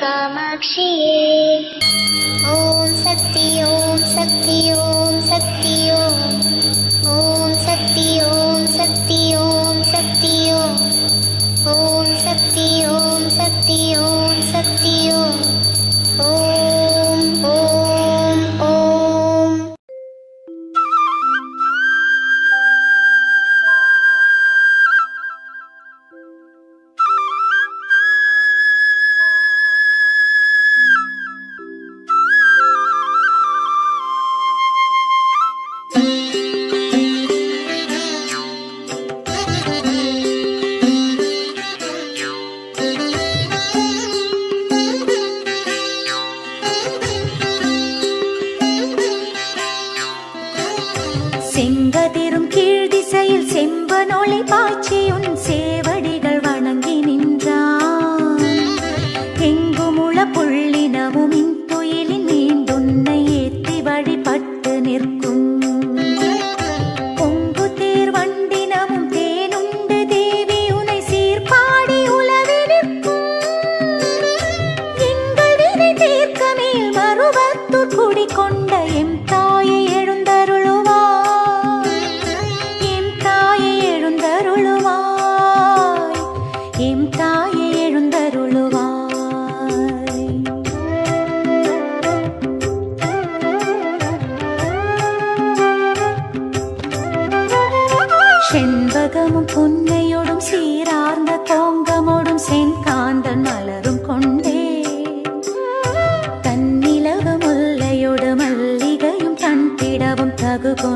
कामाक्षिये ओम शक्ति ॐ शक्ति ॐ शक्ति செம்பனொளி பாய்ச்சியுன்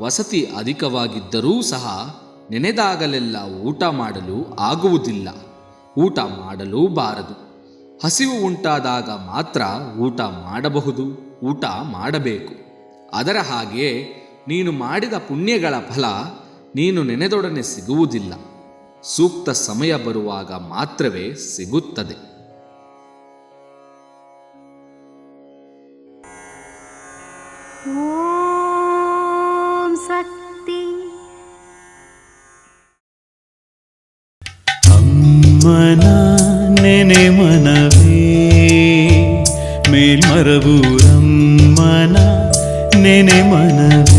ವಸತಿ ಅಧಿಕವಾಗಿದ್ದರೂ ಸಹ ನೆನೆದಾಗಲೆಲ್ಲ ಊಟ ಮಾಡಲು ಆಗುವುದಿಲ್ಲ. ಊಟ ಮಾಡಲೂ ಬಾರದು. ಹಸಿವು ಉಂಟಾದಾಗ ಮಾತ್ರ ಊಟ ಮಾಡಬಹುದು, ಊಟ ಮಾಡಬೇಕು. ಅದರ ಹಾಗೆಯೇ ನೀನು ಮಾಡಿದ ಪುಣ್ಯಗಳ ಫಲ ನೀನು ನೆನೆದೊಡನೆ ಸಿಗುವುದಿಲ್ಲ. ಸೂಕ್ತ ಸಮಯ ಬರುವಾಗ ಮಾತ್ರವೇ ಸಿಗುತ್ತದೆ. ಅಮ್ಮನ ನೆನೆ ಮನವೇ ನೆನೆ ಮನವೇ.